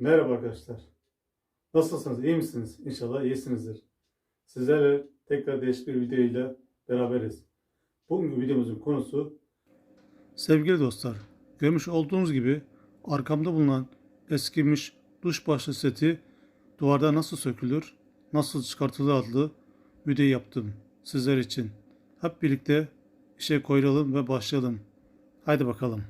Merhaba arkadaşlar. Nasılsınız? İyi misiniz? İnşallah iyisinizdir. Sizlerle tekrar değişik bir video ile beraberiz. Bugünkü videomuzun konusu Sevgili dostlar, görmüş olduğunuz gibi arkamda bulunan eskimiş duş başlığı seti duvarda nasıl sökülür, nasıl çıkartılır adlı video yaptım sizler için. Hep birlikte işe koyulalım ve başlayalım. Haydi bakalım.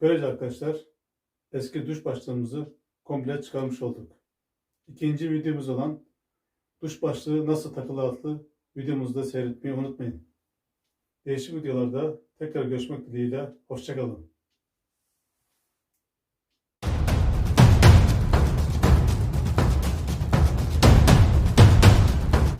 Böylece arkadaşlar eski duş başlığımızı komple çıkarmış olduk. İkinci videomuz olan duş başlığı nasıl takılı adlı videomuzu da seyretmeyi unutmayın. Değişik videolarda tekrar görüşmek dileğiyle. Hoşçakalın.